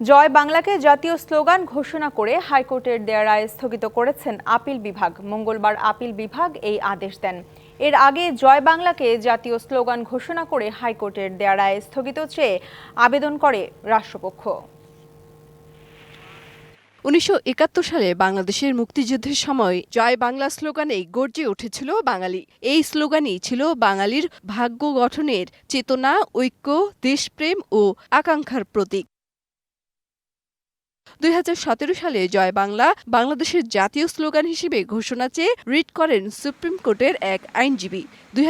জয় বাংলাকে জাতীয় স্লোগান ঘোষণা করে হাইকোর্টের দেয়া রায় স্থগিত করেছেন আপিল বিভাগ। মঙ্গলবার আপিল বিভাগ এই আদেশ দেন। এর আগে জয় বাংলাকে জাতীয় স্লোগান ঘোষণা করে হাইকোর্টের দেয়া রায় স্থগিত চেয়ে আবেদন করে রাষ্ট্রপক্ষ। উনিশশো একাত্তর সালে বাংলাদেশের মুক্তিযুদ্ধের সময় জয় বাংলা স্লোগানেই গর্জে উঠেছিল বাঙালি। এই স্লোগানই ছিল বাঙালির ভাগ্য গঠনের চেতনা, ঐক্য, দেশপ্রেম ও আকাঙ্ক্ষার প্রতীক। দুই হাজার সতেরো সালে জয় বাংলা বাংলাদেশের জাতীয় স্লোগান হিসেবে ঘোষণা চেয়ে রিট করেন সুপ্রিম কোর্টের এক আইনজীবী। দুই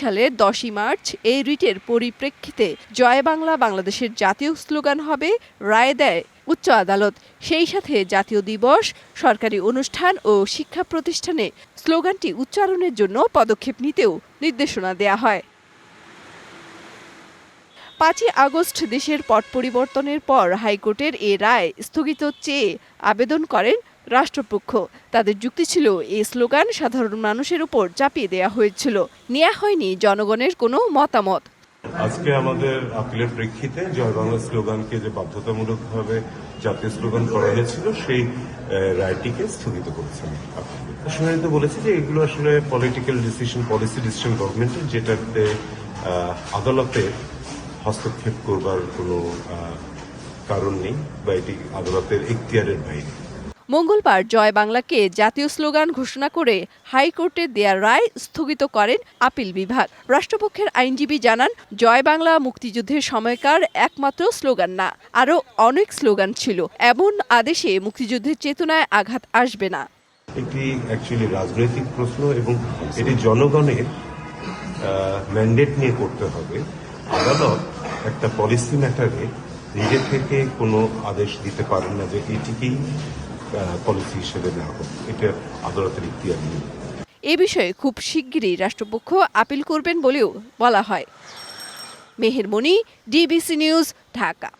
সালের দশই মার্চ এই রিটের পরিপ্রেক্ষিতে জয় বাংলা বাংলাদেশের জাতীয় স্লোগান হবে, রায় দেয় উচ্চ আদালত। সেই সাথে জাতীয় দিবস, সরকারি অনুষ্ঠান ও শিক্ষা প্রতিষ্ঠানে স্লোগানটি উচ্চারণের জন্য পদক্ষেপ নিতেও নির্দেশনা দেয়া হয়। পাঁচই আগস্ট দেশের পট পরিবর্তনের পর হাইকোর্টের এ রায় স্থগিত চেয়ে আবেদন করেন রাষ্ট্রপক্ষ। তাদের যুক্তি ছিল এই স্লোগান সাধারণ মানুষের উপর চাপিয়ে দেয়া হয়েছিল। নেওয়া হয়নি জনগণের কোনো মতামত। আজকে আমাদের আপিলের প্রেক্ষিতে জয় বাংলা স্লোগানকে যে বাধ্যতামূলকভাবে জাতীয় স্লোগান করা হয়েছিল সেই রায়টিকে স্থগিত করেছেন শুনানি তো বলেছে যে এগুলো আসলে পলিটিক্যাল ডিসিশন পলিসি ডিসিশন গভর্নমেন্টের যেটাতে আহ, আদালতের হস্তক্ষেপ করবার কোনো কারণ নেই বা এটি আদালতের এখতিয়ারের বাইরে। মঙ্গলবার জয় বাংলাকে জাতীয় স্লোগান ঘোষণা করে হাইকোর্টে দেয়া রায় স্থগিত করেন আপিল বিভাগ। রাষ্ট্রপক্ষের আইনজীবী জানান জয় বাংলা মুক্তিযুদ্ধের সময়কার একমাত্র স্লোগান না আরও অনেক স্লোগান ছিল। এমন আদেশে মুক্তিযুদ্ধের চেতনায় আঘাত আসবে না। এটি অ্যাকচুয়ালি রাজনৈতিক প্রশ্ন এবং এটি জনগণের ম্যান্ডেট নিয়ে করতে হবে। আদালত একটা পলিসি ম্যাটারে নিজে থেকে কোনো আদেশ দিতে পারেন না যে এটিকেই পলিসি হিসেবে নেওয়া হোক। এটা আদালতের ইতিহাস নেই। এ বিষয়ে খুব শিগগিরই রাষ্ট্রপক্ষ আপিল করবেন বলেও বলা হয়। মেহেরমণি ডিবিসি নিউজ ঢাকা।